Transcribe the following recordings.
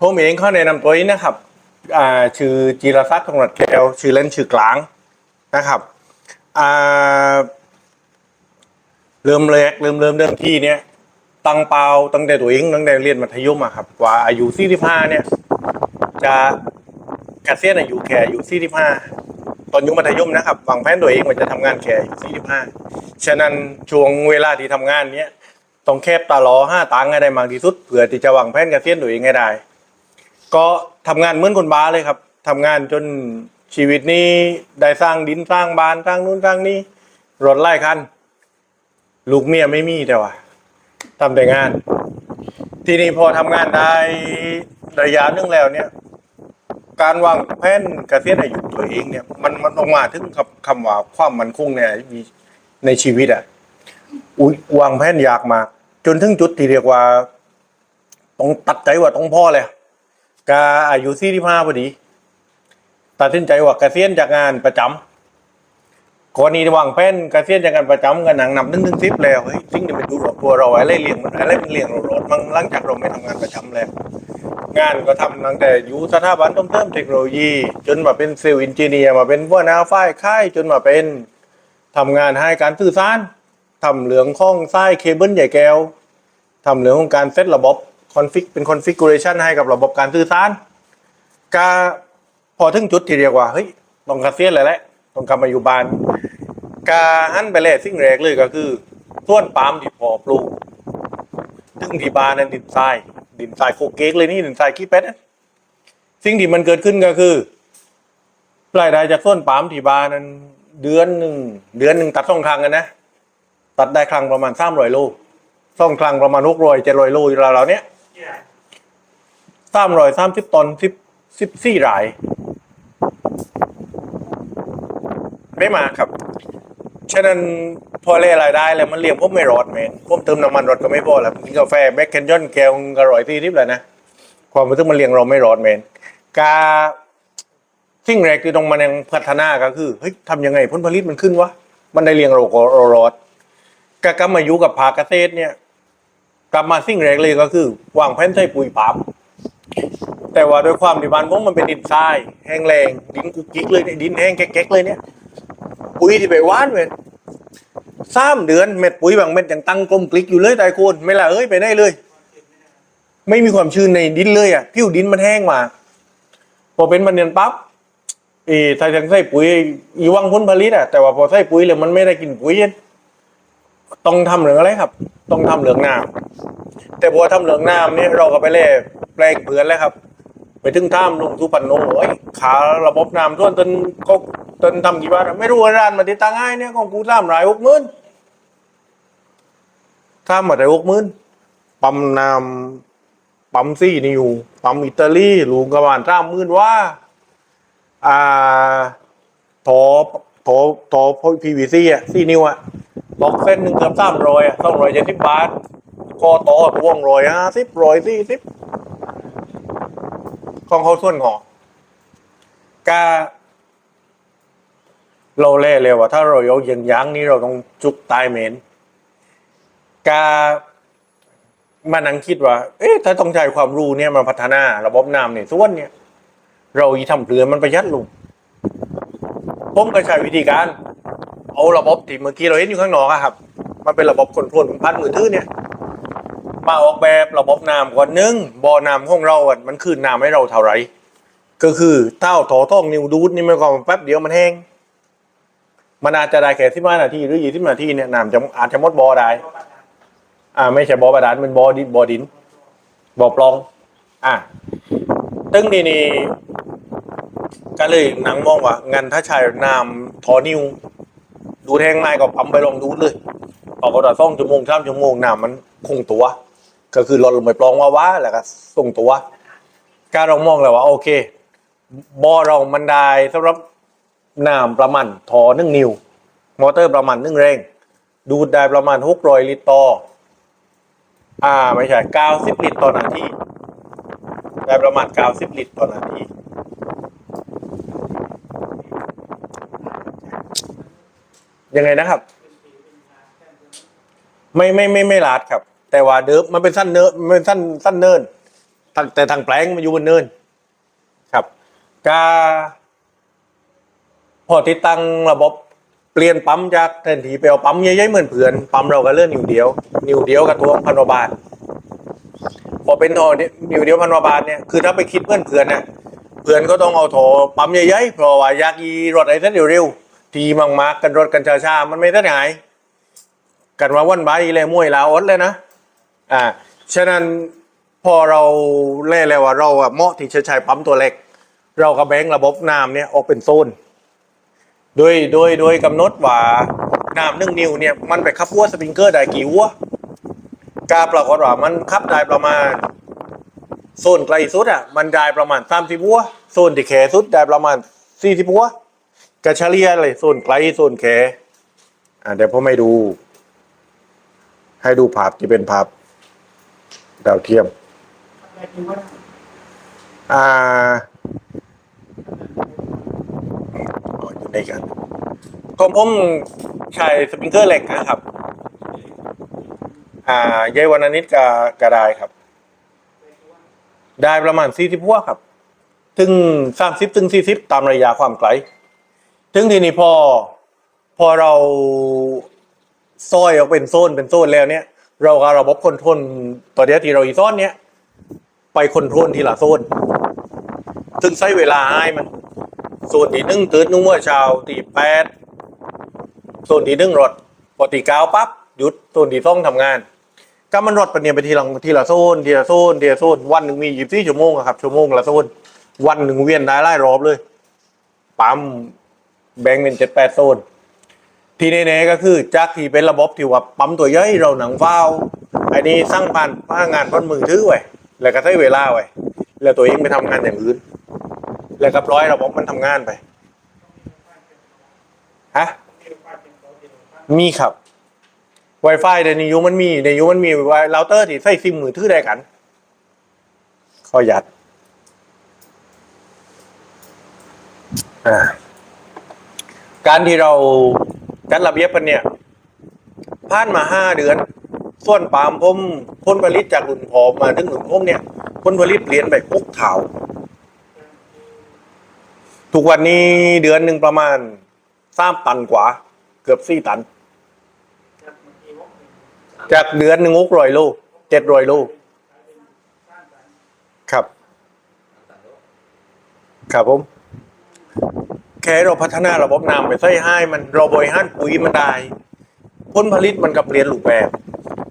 ผมเองเข้าแนะนำตัวนี้นะครับชื่อจีรศักดิ์ธงรัตน์แก้วชื่อเล่นชื่อกลางนะครับเริ่มแรกเริ่มเริ่มเริ่มที่เนี้ยตั้งเป้าตั้งแต่ตัวเองตั้งแต่เรียนมัธยมอะครับว่าอายุ45เนี่ย จะเกษียณอายุแค่อายุ45ตอนอยุมัธยมนะครับวางแผนตัวเองว่าจะทำงานแค่อายุ45ฉะนั้นช่วงเวลาที่ทำงานเนี้ยต้องแคบตาล้อห้าตังค์ให้ได้มากที่สุดเผื่อที่จะวางแผนเกษียณตัวเองให้ได้ ก็ทำงานเหมือนคนบ้าเลยครับทำงานจนชีวิตนี้ได้สร้างดินสร้างบ้านสร้างนู่นสร้างนี่รถไล่คันลูกเมียไม่มีแต่ว่าทำแต่งาน ทีนี้พอทำงานได้ระยะหนึงแล้วเนี่ย การวางแผนเกษียณอายุตัวเองเนี่ย มันมันออกมาถึงคำคำว่าความมั่นคงในในชีวิตอะอุ๊ยวางแผนยากมากจนถึงจุดที่เรียกว่า ต้องตัดใจว่าต้องพ่อเลย กาอายุสี่สิบห้าพอดี ตัดสินใจว่าเกษียณจากงานประจำกรณีวางแผนเกษียณจากงานประจำกันหนังนำหนึ่งถึงสิบแล้วเฮ้ยสิ่งที่มันดูหลอกตัวเราอะไรเลี้ยงมันอะไรมันเลี้ยงเราหลดมันหลังจากเราไม่ทำงานประจำแล้ว งานก็ทำตั้งแต่อยู่สถาบันต้องเติมเทคโนโลยี จนมาเป็นเซลล์อินเจเนียร์มาเป็นหัวหน้าฝ่ายค่ายจนมาเป็นทำงานให้การสื่อสารทำเหลืองข้องไส้เคเบิลใหญ่แก้วทำเหลืองของการเซตระบบ คอนฟิกเป็นคอนฟิก u r เรชันให้กับระบบการสื่อสารก็พอถึงจุดที่เรียกว่าเฮ้ยต้องเกษียณเลยแหละต้องกลับมาอยู่บ้านกาหันไปแลกสิ่งแรกเลยก็คือส่วนปาล์มที่พอปลูกถึงที่บ้านนั้นดินทราย ดินทรายโคเก๊กเลยนี่ดินทรายขี้เป็ดสิ่งที่มันเกิดขึ้นก็คือรายได้จากต้นปาล์มที่บ้านนั้นเดือนหนึ่งเดือนหนึ่งตัดสองครั้งกันนะตัดได้ครั้งประมาณสามร้อยโลสองครั้งประมาณหกร้อยเจ็ดร้อยโลอยู่ราวๆเนี้ย สามร้อยสามสิบตอนสิบสิบสี่ราย ไม่มาครับ ฉะนั้นพอเล่รายได้แล้วมันเลี้ยงพวกไม่รอดแมนพวกเติมน้ำมันรถก็ไม่พอแล้วกินกาแฟแบ็คแคนยอนแก้วอร่อยที่ทิพย์เลยนะ ความรู้สึกมันเลี้ยงเราไม่รอดแมนกาสิ่งแรกที่ต้องมายังพัฒนาก็คือเฮ้ยทำยังไงผลผลิตมันขึ้นวะมันได้เลี้ยงเราก็เรารอดกากลับมายู่กับภาคเกษตรเนี่ย กลับมาสิ่งแรกเลยก็คือวางแผนใช้ปุ๋ยปามแต่ว่าด้วยความที่บ้านผมมันเป็นดินทราย แห้งแรงดินกุกกิกเลยเนี่ยดินแห้งแก๊กๆเลยเนี่ย ปุ๋ยที่ไปหวานเว้ยสามเดือนเม็ดปุ๋ยบางเม็ดยังตั้งกลมกลิกอยู่เลยตายโคนไม่ละเอ้ยไปได้เลย ไม่มีความชื้นในดินเลยอะผิวดินมันแห้งมาพอเป็นมันเนียนปั๊บเออถ้ายังใส่ปุ๋ยอีวังพ้นผลิตอะแต่ว่าพอใส่ปุ๋ยแล้วมันไม่ได้กินปุ๋ย ต้องทำเหลืองอะไรครับ ต้องทำเหลืองน้ำแต่พอทำเหลืองน้ำนี่เราก็ไปเล่แปลงเผือนแล้วครับ ไปถึงถ้ำลงสุพรรณโอ้ยขาระบบน้ำท่วมจนก็จนทำกี่บาทไม่รู้ว่าร้านมาติดตั้งให้เนี่ยของกูสามรายหกหมื่นถ้ามาได้หกหมื่นปั๊มน้ำปั๊มซี่นิวปั๊มอิตาลีลูกกระบาลสามมื่นว่าอ่าทอทอทอพีวีซีอะซี่นิวอะ บอกเส้นหนึ่งเกือบสามร้อยอะสองร้อยเจ็ดสิบบาทคอต่อทวงร้อยห้าสิบร้อยสี่สิบของเขาส่วนหอกาเราเล่เลยว่าถ้าเรายกยังยั้งนี่เราต้องจุกตายเหม็นกามานั่งคิดว่า เอ๊ะถ้าต้องใช้ความรู้เนี่ยมาพัฒนาระบบน้ำเนี่ยส่วนเนี่ย เราอีทำเปลือมันประหยัดลงผมก็ใช้วิธีการ เอาระบบที่เมื่อกี้เราเห็นอยู่ข้างนอกอะครับ มันเป็นระบบคนโทรลของพันมือถือเนี่ย มาออกแบบระบบน้ำก่อนหนึ่งบ่อน้ำของเราอะมันคืนน้ำให้เราเท่าไร ก็คือเต้าถอท่องนิวดูดนี่มันก็แป๊บเดียวมันแห้ง มันอาจจะได้แค่สิบห้านาทีหรือยี่สิบนาทีเนี่ยน้ำจะอาจจะหมดบ่อได้ อ่าไม่ใช่บ่อบาดาลเป็นบ่อดินบ่อดินบ่อปลอง อ่าตึ้งนี่นี่ก็เลยนังมองว่างั้นถ้าใช้น้ำทอนิว ดูแห้งง่ายก็ปั๊มไปลองดูดเลยออกกระดาษซ่องชั่วโมงสามชั่วโมงน้ำมันคงตัว ก็คือลดลงไปปลองว่าว่าแล้วก็ส่งตัว การเรามองแล้วว่า โอเคบ่อเรามันได้สำหรับน้ำประมาณทอหนึ่งนิว มอเตอร์ประมาณหนึ่งแรงดูดได้ประมาณหกร้อยลิตรต่ออ่าไม่ใช่เก้าสิบลิตรต่อนาทีได้ประมาณเก้าสิบลิตรต่อนาที ยังไงนะครับ ไม่ไม่ไม่ไม่ลาดครับ แต่ว่าเดิมมันเป็นสั้นเนินมันเป็นสั้นสั้นเนินแต่ทางแปลงมาอยู่บนเนิน ครับกาพอติดตั้งระบบเปลี่ยนปั๊มจากแทนทีไปเอาปั๊มใหญ่ๆเหมือนเผื่อนปั๊มเราก็เลื่อนนิ้วเดียว นิ้วเดียวกับตัวพันวาบาทพอเป็นทอนิ้วเดียวพันวาบาทเนี่ยคือถ้าไปคิดเพื่อนเผื่อนเนี่ยเผื่อนก็ต้องเอาโถปั๊มใหญ่ๆเพราะว่าอยากยีรถไอ้เส้นเร็วๆ ทีมากๆกันรถกันช้ามันไม่ได้หายกันว่าวันใบเลยมวยลาอดเลยนะอ่าฉะนั้นพอเราเล่แล้วว่าเราอะเหมาะที่จะใช้ปั๊มตัวเล็ก เราก็แบงระบบน้ำเนี่ยออกเป็นโซนโดยโดยโดยกำหนดว่าน้ำหนึ่งนิ้วเนี่ยมันไปขับวัวสปริงเกอร์ได้กี่วัวกาปรากฏว่ามันขับได้ประมาณโซนไกลสุดอะมันได้ประมาณสามสิบวัวโซนที่แขสุดได้ประมาณสี่สิบวัว กระเฉลี่ยเลยโซนไกลโซนแขอ่าเดี๋ยวผมให้ดู ให้ดูภาพที่เป็นภาพดาวเทียม อ่าอยู่ในกันของผมใช้สปริงเกอร์เหล็กนะครับ อ่าเยายวันนิดกกระไดครับ ได้ประมาณสี่สิบวัวครับ ถึงสามสิบถึงสี่สิบตามระยะความไกล ถึงทีนี้พอพอเราซอยออกเป็นโซนเป็นโซนแล้วเนี่ย เราก็ระบบคอนโทรลตัวเดียวที่เราอีซ่อนเนี่ย ไปคอนโทรลทีละโซนถึงใช้เวลาให้มันโซนที่หนึ่งตื่นนุ่งเมื่อเช้าตีแปดโซนที่หนึ่งรถพอตีเก้าปั๊บหยุดโซนที่ต้องทำงานก็มันรถปเนี่ยไปทีละทีละโซนทีละโซนทีละโซนวันหนึ่งมียี่สิบสี่ชั่วโมงครับชั่วโมงละโซนวันหนึ่งเวียนได้หลายรอบเลยปั๊ม แบ่งเป็นเจ็ดแปดโซน ทีแน่ๆก็คือจากที่เป็นระบบที่ว่าปั๊มตัวย่อยเราหนังเฝ้าอันนี้สร้างผ่านผ่านงานพ้นมือถือไว้แล้วก็ใช้เวลาไว้แล้วตัวเองไปทำงานอย่างอื่น แล้วก็ปล่อยระบบมันทำงานไปฮะมีครับ Wi-Fi ในยุคมันมีในยุคมันมีไวเราเตอร์ที่ใส่ซิมมือถือได้กันขอยัดอ่า การที่เราจัดระเบียบกันเนี่ยผ่านมาห้าเดือน ส่วนปาล์มผมผลผลิตจากหลุนผอมมาถึงหลุนพมเนี่ยผลผลิตเปลี่ยนไปพกเถาทุกวันนี้เดือนหนึ่งประมาณสามตันกว่า เกือบสี่ตัน จากเดือนหนึ่งหกร้อยโลเจ็ดร้อยโลครับ ครับผม ค่เราพัฒนาระบบน้ำไปใส่ให้มันเราบริหารปุ๋ยมันได้ผลผลิตมันกับเปลี่ยนรูปแบบ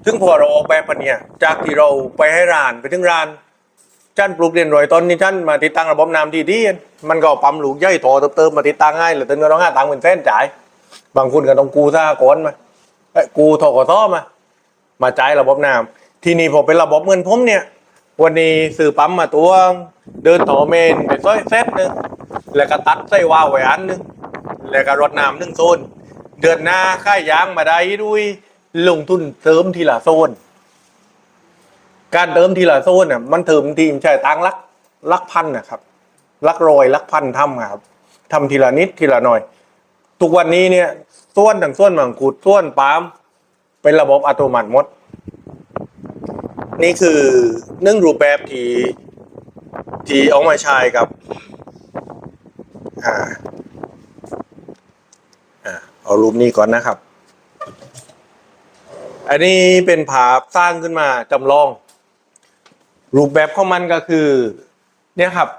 ซึ่งพอเราออกแบบปันเนี่ยจากที่เราไปให้ร้านไปถึงร้านจันปลูกเรียนรอยต้นนี่จันมาติดตั้งระบบน้ำที่ดีมันก็ปั๊มลูกใหญ่ต่อเติมมาติดตั้งให้หรือตึงก็ต้องห้าตังค์เป็นเส้นจ่าย บางคนก็ต้องกูซะก่อนมาเอ้กู้ทกศมา มาจ่ายระบบน้ำที่นี่พอเป็นระบบเงินผมเนี่ย วันนี้ซื้อปั๊มมาตัวเดินต่อเมนไปซอยเซตหนึ่ง แล้วก็ตัดไส้วาวไว้อันหนึงแล้วก็รดน้ำหนึ่งโซน เดือนหน้าค่ายยางมาได้ด้วยลงทุนเติมทีละโซน การเติมทีละโซนเนี่ยมันเติมทีมใช่ตังค์ลักลักพันนะครับลักรอยลักพันทำครับทำทีละนิดทีละหน่อย ทุกวันนี้เนี่ยส่วนต่างส่วนมังคุดส่วนปาล์มเป็นระบบอัตโนมัติหมด นี่คือหนึ่งรูปแบบที่ที่ออกมาใช้กับ อ่าอ่าเอารูปนี้ก่อนนะครับ อันนี้เป็นภาพสร้างขึ้นมาจำลอง รูปแบบของมันก็คือ เนี่ยครับ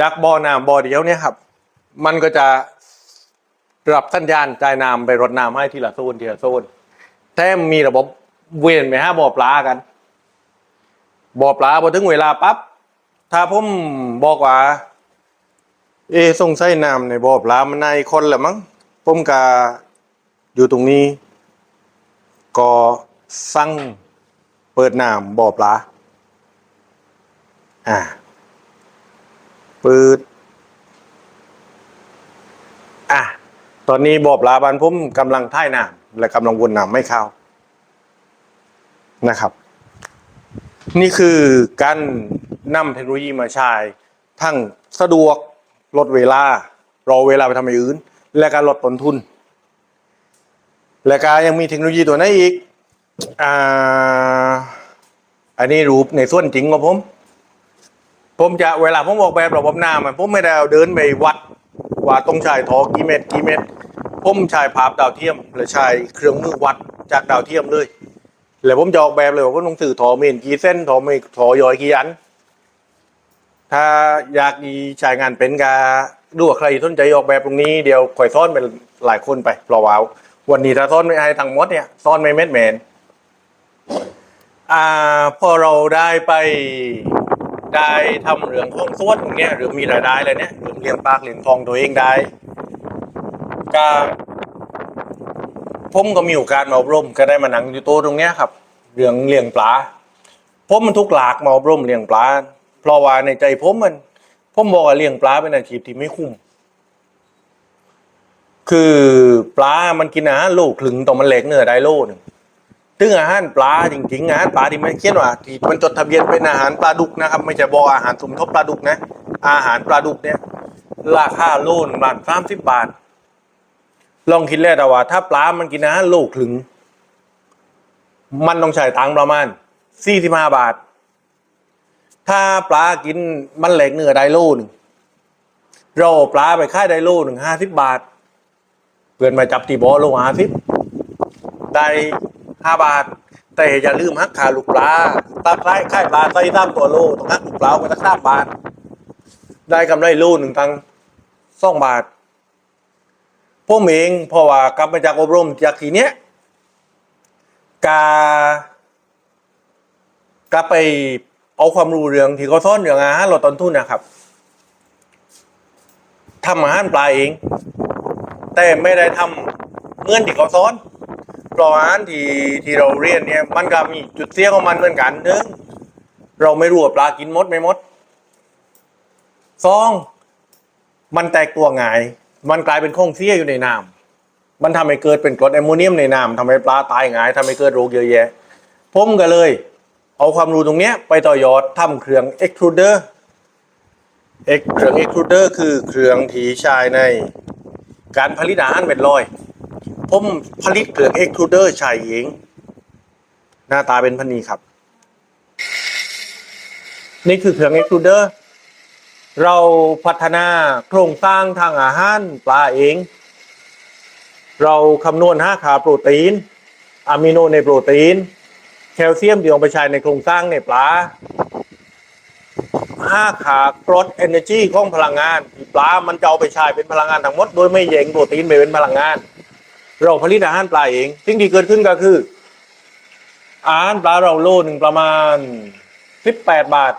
จากบ่อน้ำบ่อเดียวเนี่ยครับ มันก็จะรับสัญญาณจ่ายน้ำไปรดน้ำให้ทีละโซนทีละโซนแถมมีระบบเวียนไปห้าบ่อปลากันบ่อปลาพอถึงเวลาปั๊บถ้าผมบอกว่า เอะส่งใส่น้ำในบ่อปลามันในคนแหละมั้งผมกาอยู่ตรงนี้ ก็สั่งเปิดน้ำบ่อปลาอ่าเปิดอะตอนนี้บ่อปลาบานผมกำลังท่ายน้ำและกำลังวนน้ำไม่เข้านะครับ นี่คือการนำเทคโนโลยีมาใช้ทั้งสะดวก ลดเวลารอเวลาไปทำอย่างอื่น และการลดต้นทุน และการยังมีเทคโนโลยีตัวไหนอีกอ่าอันนี้รูปในส่วนจริงของผม ผมจะเวลาผมออกแบบระบบน้ำอะผมไม่ได้เดินไปวัดว่าต้องใช้ทอกี่เม็ดกี่เม็ดผมใช้ภาพดาวเทียมหรือใช้เครื่องมือวัดจากดาวเทียมเลยแล้วผมจะออกแบบเลยว่าผมต้องสื่อถอเมนกี่เส้นถอเมนถอยอยกี่อัน ถ้าอยากดีใช้งานเป็นกาดูว่าใครสนใจออกแบบตรงนี้เดี๋ยวคอยซ่อนเป็นหลายคนไปราะว่าวันนี้ถ้าซ่อนไม่ให้ทั้งมดเนี่ยซ่อนไม่เม็ดแมนอ่าพอเราได้ไปได้ทำเรื่องของส่วนตรงเนี้ยหรือมีรายได้อะไรเนี่ยหรือเลี้ยงปากเลี้ยงทองตัวเองได้ก็ผมก็มีโอกาสมาอบรมก็ได้มานั่งอยู่โต๊ะตรงเนี้ยครับ เรื่องเลี้ยงปลาผมมันทุกหลากมาอบรมเลี้ยงปลา เพราะว่าในใจผมมันผมบอกว่าเลี้ยงปลาเป็นอาชีพที่ไม่คุ้ม คือปลา มันกินอาหารโลคลึงต่อมันเหล็กเนื้อได้โลหนึ่งซึ่งอาหารปลาจริงๆอาหารปลาที่มันเขียนว่าที่มันจดทะเบียนเป็นอาหารปลาดุกนะครับ ไม่ใช่บอกอาหารสมทบปลาดุกนะ อาหารปลาดุกเนี่ย ราคาโลหนึงบาทสามสิบบาท ลองคิดแล้วแต่ว่า ถ้าปลา มันกินอาหารโลคลึง มันต้องใช้ตังค์ประมาณสี่สิบห้าบาท ถ้าปลากินมันเหล็กเนื้อได้โลหนึ่งเราปลาไปค่ายได้โลหนึ่งห้าสิบบาท เพื่อนมาจับตีบอโลห้าสิบได้ห้าบาท แต่อย่าลืมหักขาลูกปลาตาคล้ค่ายปลาใส่ตามตัวโลต้องหักลูกปลาไปสักสามบาท ได้กำไรโลหนึ่งตังสองบาทผมเองเพราะว่ากลับมาจากอบรมจากทีเนี้ยกากลับไป เอาความรู้เรื่องที่เขาซ่อนเรื่องอาหารลดต้นทุนนะครับทำอาหารปลาเอง แต่ไม่ได้ทำเงื่อนที่เขาซ้อนเพราะอาหารที่ที่เราเรียนเนี่ยมันก็มีจุดเสียของมันเหมือนกันหนึ่งเราไม่รู้ว่าปลากินมดไม่หมดสองมันแตกตัวง่าย มันกลายเป็นของเสียอยู่ในน้ำมันทำให้เกิดเป็นกรดแอมโมเนียมในน้ำทำให้ปลาตายง่ายทำให้เกิดโรคเยอะแยะผมก็เลย เอาความรู้ตรงนี้ไปต่อยอดทำเครื่อง extruder เอกเครื่อง extruder คือเครื่องที่ใช้ในการผลิตอาหารเม็ดลอยผมผลิตเครื่อง extruder ใช้เองหน้าตาเป็นพันนี้ครับ นี่คือเครื่อง extruder เราพัฒนาโครงสร้างทางอาหารปลาเอง เราคำนวณห้าขาโปรตีนอะมิโนในโปรตีน คลเซียมที่เอาไปใช้ในโครงสร้างในปลาห้าขากรดเอเนจีของพลังงานปลา มันจะเอาไปใช้เป็นพลังงานทั้งหมด โดยไม่แยงโปรตีนไปเป็นพลังงาน เราผลิตอาหารปลาเอง สิ่งที่เกิดขึ้นก็คือ อาหารปลาเราโลหนึ่งประมาณสิบแปดบาท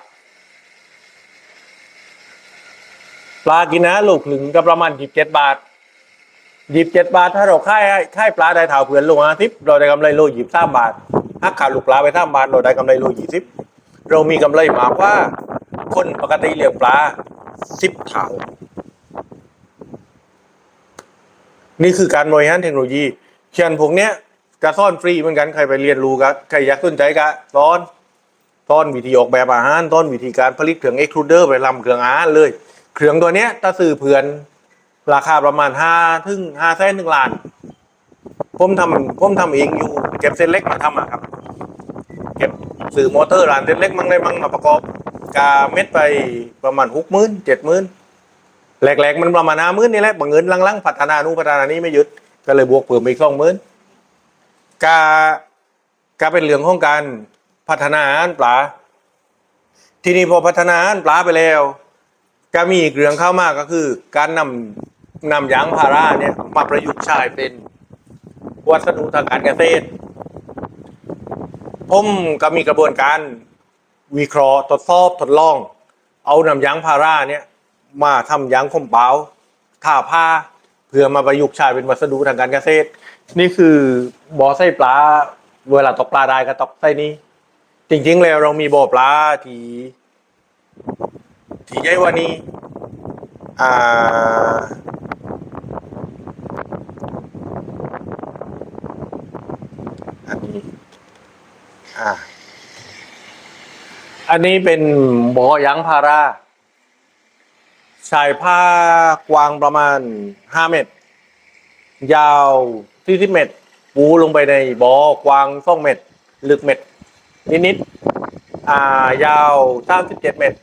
ปลากินนะลูกหนึ่งก็ประมาณสิบเจ็ดบาทยีิบเจ็ดบาท ถ้าเราค่ายค่ายปลาได้เท่าเผื่อนลห้าสิบเราได้กำไรโลยีิบสามบาท ถ้าขาลูกปลาไปสามบาทเราได้กำไรโลยี่สิบเรามีกำไรมากว่า คนปกติเลี้ยงปลาสิบเท่านี่คือการบริหารเทคโนโลยีเช่นพวกเนี้ยกระซ่อนฟรีเหมือนกันใครไปเรียนรู้กันใครอยากสนใจก็สอนสอนวิธีออกแบบอาหารสอนวิธีการผลิตเครื่องเอ็กซ์ทรูเดอร์ไปทำเครื่องอาหารเลย เครื่องตัวเนี้ยถ้าซื้อเพื่อนราคาประมาณห้าถึงห้าแสนหนึ่งล้านผมทำผมทำเองอยู่เก็บเส้นเล็กมาทำอะครับ เก็บสื่อมอเตอร์ร้านเล็กๆมั่งได้มั่งมาประกอบกาเม็ดไปประมาณหกหมื่นเจ็ดหมื่นแหลกๆ มันประมาณห้าหมื่นนี่แหละบางเงินลังๆ พัฒนานู่นพัฒนานี้ไม่หยุด ก็เลยบวกเพิ่มไปอีกสองหมื่นกากาเป็นเรื่องของการพัฒนาอาหารปลาทีนี้พอพัฒนาอาหารปลาไปแล้วก็มีอีกเรื่องเข้ามากก็คือ การนำนำยางพาราเนี่ยมาประยุกต์ใช้เป็นวัสดุทางการเกษตร ผมก็มีกระบวนการวิเคราะห์ทดสอบทดลอง เอานำยางพาราเนี่ยมาทำยางคมเปล่าท่าผ้าเพื่อมาประยุกต์ใช้เป็นวัสดุทางการเกษตร นี่คือบอไส้ปลาเวลาตกปลาได้ก็ตกไส้นี้ จริงๆแล้วเรามีบ่อปลาที่ที่ใหญ่กว่านี้อ่า อันนี้ อ่า อันนี้เป็นบ่อยางพาราชายผ้ากว้างประมาณห้าเมตร ยาวสี่สิบเมตร ปูลงไปในบ่อกว้างสองเมตร ลึกเมตร นิดๆอ่า ยาวสามสิบเจ็ดเมตร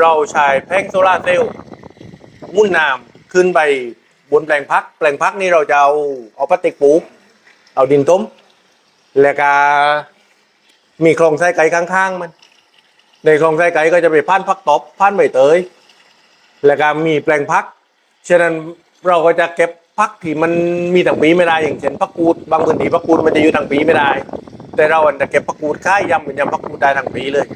เราใช้แผงโซลาร์เซลล์มุ่นน้ำขึ้นไปบนแปลงพัก แปลงพักนี่เราจะเอาเอาพลาสติกปู เอาดินต้ม แล้วก็มีคลองไส้ไก่ข้างๆมัน ในคลองไส้ไก่ก็จะไปพันพักตบพันใบเตย แล้วก็มีแปลงพัก ฉะนั้นเราก็จะเก็บพักที่มันมีทั้งปีไม่ได้ อย่างเช่นพักกูดบางพื้นที่พักกูดมันจะอยู่ทั้งปีไม่ได้ แต่เราอะจะเก็บพักกูดค่ายยำเป็นยำพักกูดได้ทั้งปีเลย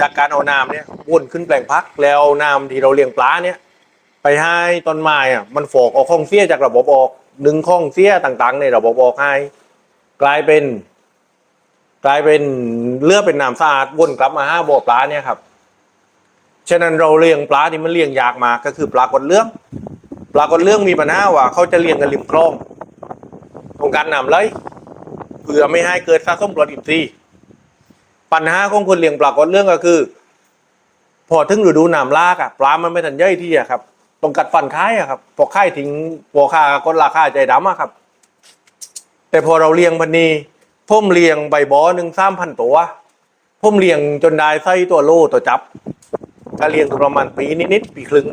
จากการเอาน้ำเนี่ยวนขึ้นแปลงพักแล้วน้ำที่เราเลี้ยงปลาเนี่ย ไปให้ต้นไม้อะมันโฝกเอาข้องเสียจากระบบออกดึงข้องเสียต่างๆ ในระบบออกให้กลายเป็น กลายเป็นเลือดเป็นน้ำสะอาดวนกลับมาห้าบ่อปลาเนี่ยครับฉะนั้นเราเลี้ยงปลาที่มันเลี้ยงยากมากก็คือปลากดเรื่อง ปลากดเรื่องมีปัญหาว่าเขาจะเลี้ยงกันริมคลองตรงการนำเลยเพื่อไม่ให้เกิดสะสมกรดอินทรีย์ปัญหาของคนเลี้ยงปลากดเรื่องก็คือ พอถึงฤดูน้ำลากอะปลามันไม่ทันย่อยที่อะครับต้องกัดฟันค่ายอะครับพอค่ายทิ้งพอค่ากดราคาใจดำอะครับ แต่พอเราเลี้ยงพันนี้ พมเลี้ยงใบบอหนึ่งสามพันตัวพมเลี้ยงจนได้ไส้ตัวโลตัวจับก็เลี้ยงประมาณปีนิดๆปีครึ่ง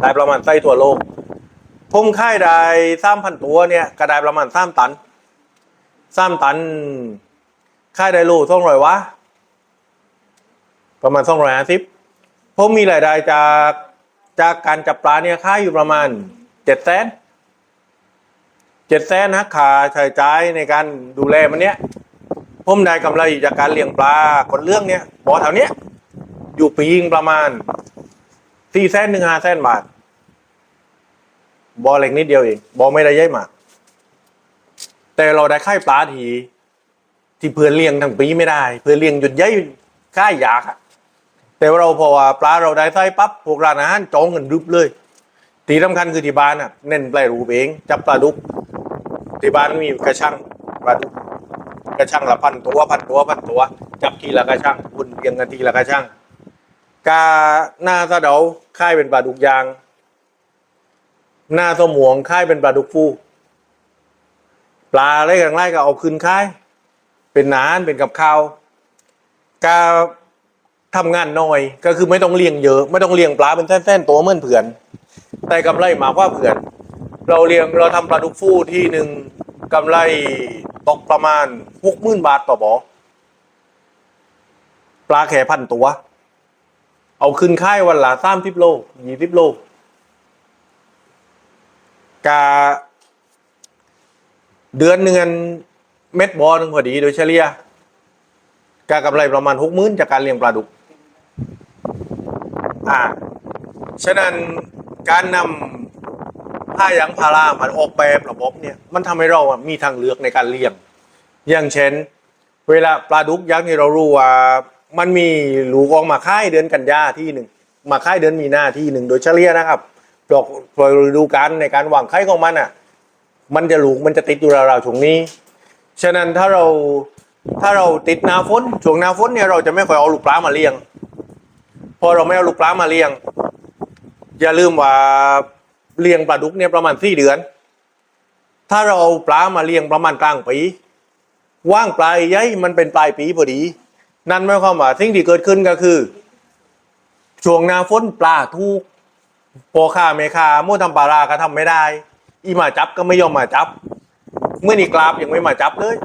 ได้ประมาณไส้ตัวโลกผมค่ายได้สามพันตัวเนี่ยก็ได้ประมาณสามตันสามตันค่ายได้โลสองร้อยวะประมาณสองร้อยห้าสิบผมมีรายได้จากจากการจับปลาเนี่ยค่ายอยู่ประมาณเจ็ดแสน เจ็ดแสนนะค่าใช้จ่ายในการดูแลมันเนี้ยผมได้กำไรจากการเลี้ยงปลาคนเรื่องเนี้ยบ่อแถวเนี้ยอยู่ปียิงประมาณสี่แสนหนึ่งห้าแสนบาทบ่อเล็กนิดเดียวเองบ่อไม่ได้ใหญ่มาก แต่เราได้ค่ายปลาที ที่เพื่อนเลี้ยงทั้งปีไม่ได้ เพื่อนเลี้ยงหยุดใหญ่ค่ายยากอะแต่ว่าเราพอว่าปลาเราได้ไส้ปั๊บพวกร้านอาหารจองเงินรึบเลยทีสำคัญคือที่บ้านอะ เน้นปลารูปเอง จับปลาดุก ที่บ้านมีกระชังปลาดุกกระชังละพันตัวพันตัวพันตัว จับทีละกระชังวุ่นเรียงกันทีละกระชังกาหน้าสะเดาค่ายเป็นปลาดุกยาง หน้าสมวงค่ายเป็นปลาดุกฟูปลาอะไรกันไล่ก็เอาคืนค่าย เป็นนานเป็นกับข้าวกาทำงานน้อยก็คือไม่ต้องเลี้ยงเยอะ ไม่ต้องเลี้ยงปลาเป็นแส้นๆตัวเหมือนเผื่อน แต่กำไรมาว่าเผื่อน เราเลี้ยงเราทำปลาดุกฟูที่หนึ่งกำไรตกประมาณหกหมื่นบาทต่อบ่อปลาแข่พันตัว เอาขึ้นค่ายวันละสามทิบโลยี่ทิบโลกาเดือนหนึ่งอันเม็ดบอหนึ่งพอดีโดยเฉลี่ยกากำไรประมาณหกหมื่นจากการเลี้ยงปลาดุก อ่า ฉะนั้นการนำ ผ้ายังพารามันออกแบบระบบเนี่ยมันทำให้เรามีทางเลือกในการเลี้ยง อย่างเช่น เวลาปลาดุกยักษ์นี่เรารู้ว่ามันมีลูกออกมาค่ายเดือนกันยาที่หนึ่งมาค่ายเดือนมีนาที่หนึ่งโดยเฉลี่ยนะครับดอกปลอยฤดูกาลในการวางไข่ของมันอะมันจะลูกมันจะติดอยู่ราวๆช่วงนี้ ฉะนั้นถ้าเราถ้าเราติดหนาฝนช่วงหนาฝนเนี่ยเราจะไม่ค่อยเอาลูกปลามาเลี้ยง พอเราไม่เอาลูกปลามาเลี้ยง อย่าลืมว่า เลี้ยงปลาดุกเนี่ยประมาณสี่เดือน ถ้าเราเอาปลามาเลี้ยงประมาณกลางปี ว่างปลายย้ายมันเป็นปลายปีพอดี นั่นหมายความว่าสิ่งที่เกิดขึ้นก็คือ ช่วงหน้าฝนปลาทุกพอค้าเมคาโม่ทำปลาราก็ทำไม่ได้ อีหมาจับก็ไม่ยอมมาจับ เมื่อนี่กราบยังไม่มาจับเลย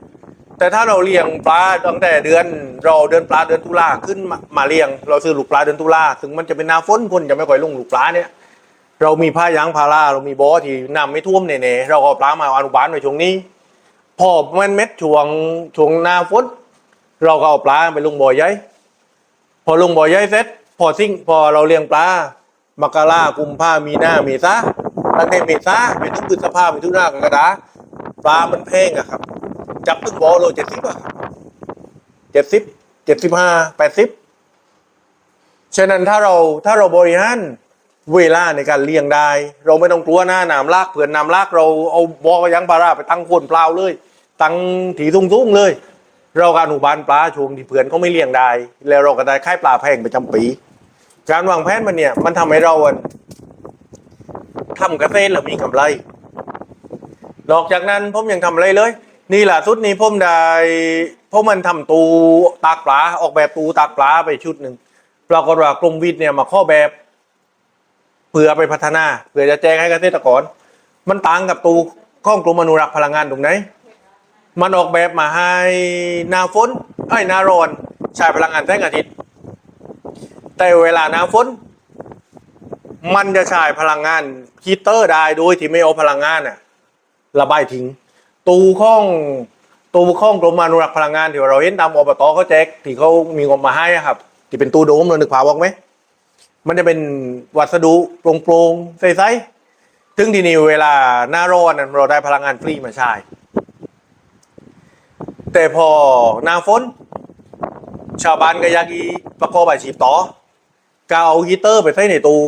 แต่ถ้าเราเลี้ยงปลาตั้งแต่เดือนเราเดือนปลาเดือนตุลาขึ้นมามาเลี้ยง เราซื้อลูกปลาเดือนตุลาถึงมันจะเป็นหนาฝนคนจะไม่ค่อยลงลูกปลาเนี่ย เรามีผ้ายางพาราเรามีบอที่น้ำไม่ท่วมเน่ๆเราก็เอาปลามาอนุบาลในช่วงนี้ พอมันเม็ดช่วงช่วงหน้าฝนเราก็เอาปลาไปลงบ่อใหญ่พอลงบ่อใหญ่เสร็จพอซิ่งพอเราเลี้ยงปลามกรากุมภามีหน้าเมษาตั้งแต่เมษาไปถึงพฤษภาไปถึงหน้ากรกฎาปลามันแพงอะครับ จับตึ้งบ่อโลเจ็ดสิบอะเจ็ดสิบเจ็ดสิบห้าแปดสิบฉะนั้นถ้าเราถ้าเราบริหาร เวลาในการเลี้ยงได้ เราไม่ต้องกลัวหน้าหนามลากเผื่อนน้ำลากเราเอาบ่อยังปลาราไปตั้งโคนเปล่าเลย ตั้งถีทุ่งๆเลย เราการอนุบาลปลาช่วงที่เพื่อนเขาไม่เลี้ยงได้ แล้วเราก็ได้ค่ายปลาแพงประจำปี การวางแผนมันเนี่ยมันทำให้เราทำเกษตรแล้วมีกำไร นอกจากนั้นผมยังทำอะไรเลย นี่ล่ะสุดนี้ผมได้ผมมันทำตูตากปลาออกแบบตูตากปลาไปชุดหนึ่งปรากฏว่ากลุ่มวิทย์เนี่ยมาข้อแบบ เพื่อไปพัฒนาเพื่อจะแจ้งให้เกษตรกร มันต่างกับตูข้องกรมอนุรักษ์พลังงานตรงไหน มันออกแบบมาให้นาฝนไอ้นาร้อนใช้พลังงานแสงอาทิตย์ แต่เวลานาฝนมันจะใช้พลังงานฮีเตอร์ได้โดยที่ไม่เอาพลังงานน่ะระบายทิ้ง ตูข้องตูข้องกรมอนุรักษ์พลังงานที่เราเห็นตามอบตเขาแจกที่เขามีงบมาให้ครับ ที่เป็นตู้โดมเรานึกภาพออกไหม มันจะเป็นวัสดุโปร่งๆใสๆถึงทีนี้เวลาหน้าร้อนเราได้พลังงานฟรีมาใช้ แต่พอหน้าฝน ชาวบ้านก็อยากอีประกอบอาชีพต่อก็เอาฮีเตอร์ไปใส่ในตู้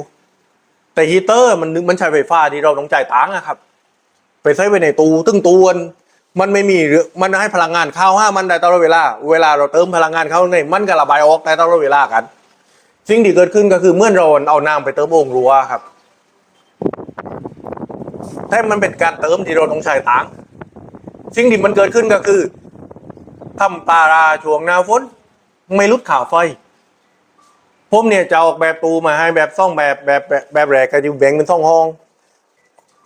แต่ฮีเตอร์มันมันใช้ไฟฟ้าที่เราต้องจ่ายตังค์อะครับ ไปใส่ไว้ในตู้ตึ้งตูนมันไม่มีเรื่อมันให้พลังงานเข้าห้ามันได้ตลอดเวลา เวลาเราเติมพลังงานเข้าในมันก็ระบายออกได้ตลอดเวลากัน สิ่งที่เกิดขึ้นก็คือเมื่อเราเอาน้ำไปเติมโอ่งรัวครับถ้ามันเป็นการเติมที่เราต้องใช้ตังค์สิ่งที่มันเกิดขึ้นก็คือทำปลาราช่วงหน้าฝนไม่ลุดข่าวไฟผมเนี่ยจะออกแบบตูมาให้แบบซ่องแบบแบบแบบแบบแรกก็จะแบ่งเป็นซ่องห้อง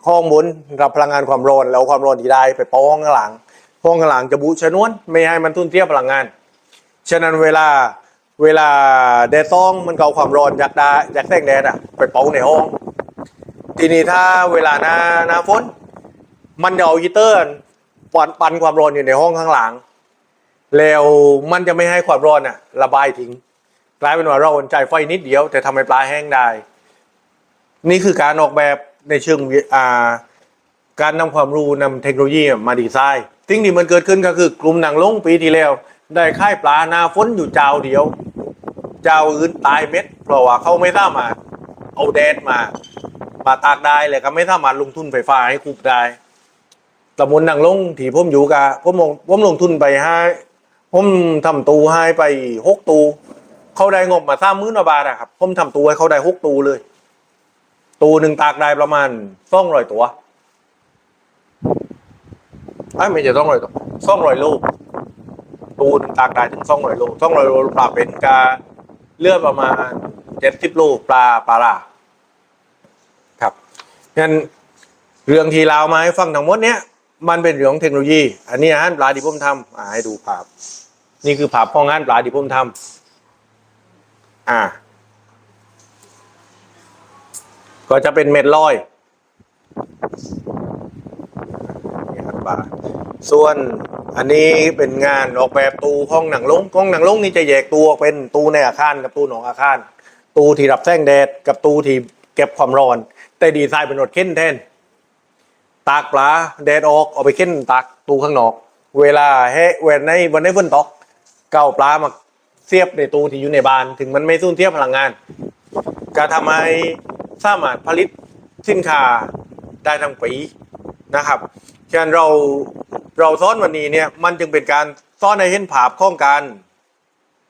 ห้องบนรับพลังงานความร้อนแล้วความร้อนที่ได้ไปป้องข้างหลัง ห้องข้างหลังจะบุชนวน ไม่ให้มันทุ่นเทียบพลังงาน ฉะนั้นเวลา เวลาแดดต้องมันเกาความร้อนจากดาจากแสงแดดอะ ไปเป่าในห้อง ทีนี้ถ้าเวลาหน้าหน้าฝนมันจะเอาฮีเตอร์ปันปันความร้อนอยู่ในห้องข้างหลัง แล้วมันจะไม่ให้ความร้อนอะ ระบายทิ้งกลายเป็นว่าเราจ่ายไฟนิดเดียว แต่ทำให้ปลาแห้งได้ นี่คือการออกแบบในเชิงวิอ่าการนำความรู้นำเทคโนโลยีมาดีไซน์สิ่งที่มันเกิดขึ้นก็คือกลุ่มหนังลงปีที่แล้ว ได้ค่ายปลานาฝนอยู่เจ้าเดียว เจ้าอื่นตายเม็ด เพราะว่าเขาไม่สามารถเอาแดดมา มาตากได้เลยก็ไม่สามารถลงทุนไฟฟ้าให้คุบได้ตำบลหนังลงที่ผมอยู่กะผมลงผมลงทุนไปให้ผมทำตูให้ไปหกตูเขาได้งบมาสามมื่นาบาทอะครับ ผมทำตูให้เขาได้หกตูเลย ตูหนึ่งตากได้ประมาณสองร้อยตัวไอ้ไม่ใช่ต้องร้อยตัวสองร้อยโล ตูนตากได้ถึงสองร้อยโลสองร้อยโลปลาเป็นกาเลือดประมาณเจ็ดสิบโลปลาปลาล่าครับงั้นเรื่องที่เราวมาให้ฟังทั้งหมดเนี้ยมันเป็นเรื่องเทคโนโลยี อันนี้อาหารปลาที่ผมทำอ่าให้ดูภาพ นี่คือภาพของอาหารปลาที่ผมทำอ่า ก็จะเป็นเม็ดลอยนี่ครับบาทส่วน อันนี้เป็นงานออกแบบตูห้องหนังลงห้องหนังลงนี่จะแยกตัวออกเป็นตูในอาคารกับตูนอกอาคาร ตูที่รับแสงแดดกับตูที่เก็บความร้อน แต่ดีไซน์เป็นรถเข็นแทน ตากปลาแดดออกเอาไปเข็นตากตูข้างนอก เวลาแห้เวนในวันในฝนตกเก่าปลามาเสียบในตูที่อยู่ในบ้าน ถึงมันไม่สูญเทียพลังงานก็ทำให้สามารถผลิตสินค้าได้ทั้งปีนะครับฉะนั้นเรา เราซ้อนวันนี้เนี่ยมันจึงเป็นการซ้อนในเห็นภาพข้องการ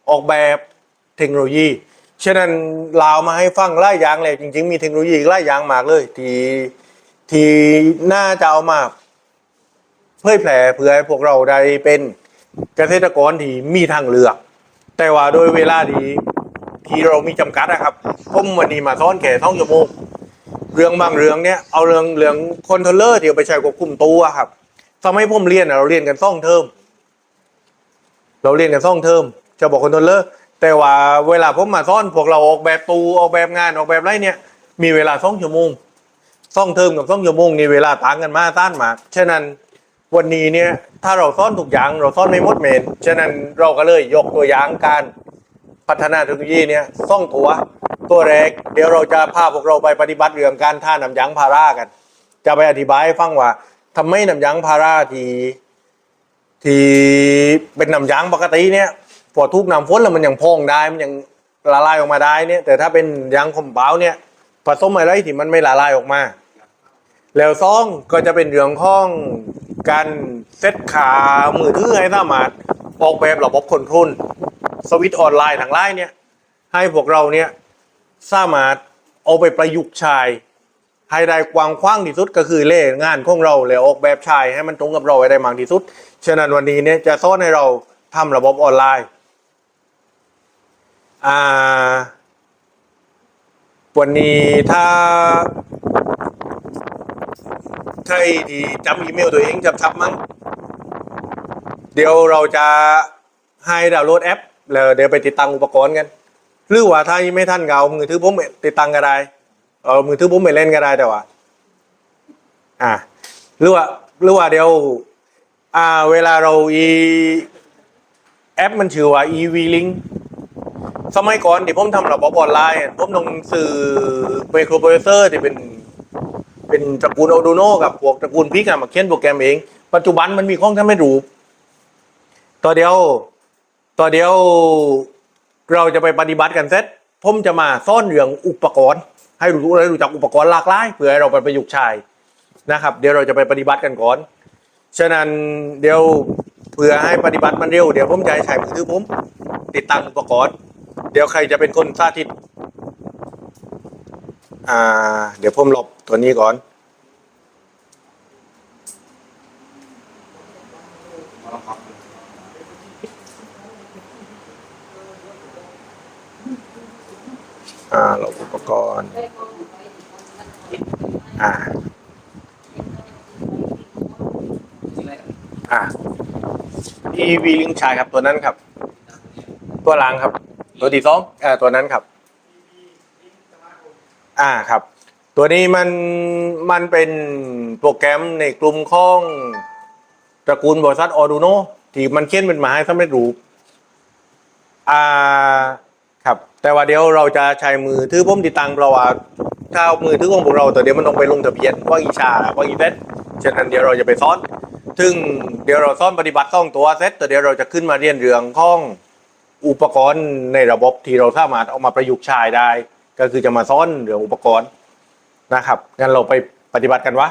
ออกแบบเทคโนโลยีฉะนั้นลาวมาให้ฟังไล่ยางเลยจริง ๆ มีเทคโนโลยีไล่ยางมากเลย ที่ที่น่าจะเอามาเผยแผ่เพื่อให้พวกเราได้เป็นเกษตรกรที่มีทางเลือก แต่ว่าโดยเวลาทีที่เรามีจำกัดนะครับผมวันนี้มาซ้อนแค่ท่องชั่วโมงเรื่องบางเรื่องเนี่ยเอาเรื่องเรื่องคอนโทรลเลอร์ที่เอาไปใช้ควบคุมตัวครับ สมัยผมเรียนเราเรียนกันซ่องเทอมเราเรียนกันซ่องเทอมจะบอกคนโทรลเลอแต่ว่าเวลาผมมาซ่อนพวกเราออกแบบตูออกแบบงานออกแบบไรเนี่ย มีเวลาซ่องชั่วโมงซ่องเทอมกับซ่องชั่วโมงนี่เวลาต่างกันมากต้านมากฉะนั้นวันนี้เนี่ยถ้าเราซ่อนทุกอย่างเราซ่อนไม่หมดเมนฉะนั้นเราก็เลยยกตัวอย่างการพัฒนาเทคโนโลยีเนี่ยซ่องตัวตัวแรก เดี๋ยวเราจะพาพวกเราไปปฏิบัติเรื่องการท่าน้ำยังพารากัน จะไปอธิบายให้ฟังว่า ทำไมน้ำยังพาราที่ที่เป็นน้ำยังปกติเนี่ยพอทุกน้ำฝนแล้วมันยังพองได้มันยังละลายออกมาได้เนี่ย แต่ถ้าเป็นยังคมเปาเนี่ยผสมอะไรที่มันไม่ละลายออกมา แล้วซองก็จะเป็นเรื่องของการเซตขามือถือให้สามารถออกแบบระบบคอนโทรลสวิตช์ออนไลน์ทางไลน์เนี่ย ให้พวกเราเนี่ยสามารถเอาไปประยุกต์ใช้ ให้ได้กว้างขว้างที่สุดก็คือเล่งานของเราแล้วออกแบบใช้ให้มันตรงกับเราให้ได้มากที่สุด ฉะนั้นวันนี้เนี่ยจะสอนให้เราทำระบบออนไลน์อ่าวันนี้ถ้าใครที่จำอีเมลตัวเองจำชับมั้งเดี๋ยวเราจะให้ดาวน์โหลดแอป แล้วเดี๋ยวไปติดตั้งอุปกรณ์กัน หรือว่าถ้าไม่ทันก็เอามือถือผมติดตั้งก็ได้ เอามือถือผมไปเล่นก็ได้แต่ว่า อ่าหรือว่าหรือว่าเดี๋ยว อ่า เวลาเราอีแอปมันชื่อว่า EV Link สมัยก่อนที่ผมทำระบบออนไลน์ ผมต้องซื้อไมโครโปรเซสเซอร์ที่เป็น เป็นตระกูล Arduino กับพวกตระกูลพิกมาเขียนโปรแกรมเอง ปัจจุบันมันมีข้องทำให้รูปต่อเดียว ต่อเดียวเราจะไปปฏิบัติกันเสร็จผมจะมาซ่อนเรื่องอุปกรณ์ ให้รู้ให้รู้จักอุปกรณ์หลากหลายเพื่อให้เราไปประยุกต์ใช้นะครับ เดี๋ยวเราจะไปปฏิบัติกันก่อน ฉะนั้นเดี๋ยวเพื่อให้ปฏิบัติมันเร็วเดี๋ยวผมจะให้ใช้มือถือผม ติดตั้งอุปกรณ์ เดี๋ยวใครจะเป็นคนสาธิต อ่า เดี๋ยวผมลบตัวนี้ก่อน อ่าลบอุปกรณ์ อ่า อ่า EV ลิงชายครับตัวนั้นครับ ตัวหลังครับ ตัวที่สองอ่าตัวนั้นครับ อ่าครับ ตัวนี้มันมันเป็นโปรแกรมในกลุ่มข้องตระกูลบริษัท Arduino ที่มันเขียนเป็นมาให้สำเร็จรูป อ่า แต่ว่าเดี๋ยวเราจะใช้มือถือผมติดตั้งเพราะว่าถ้าเอามือถือของพวกเราตัวเดียวมันต้องไปลงทะเบียนว่าอีชาว่าอีเซตฉะนั้นเดี๋ยวเราจะไปซ้อนซึ่งเดี๋ยวเราซ้อนปฏิบัติต้องตัวเซตแต่เดี๋ยวเราจะขึ้นมาเรียนเรื่องข้องอุปกรณ์ในระบบที่เราสามารถเอามาประยุกต์ใช้ได้ ก็คือจะมาซ้อนเรื่องอุปกรณ์นะครับงั้นเราไปปฏิบัติกันวะ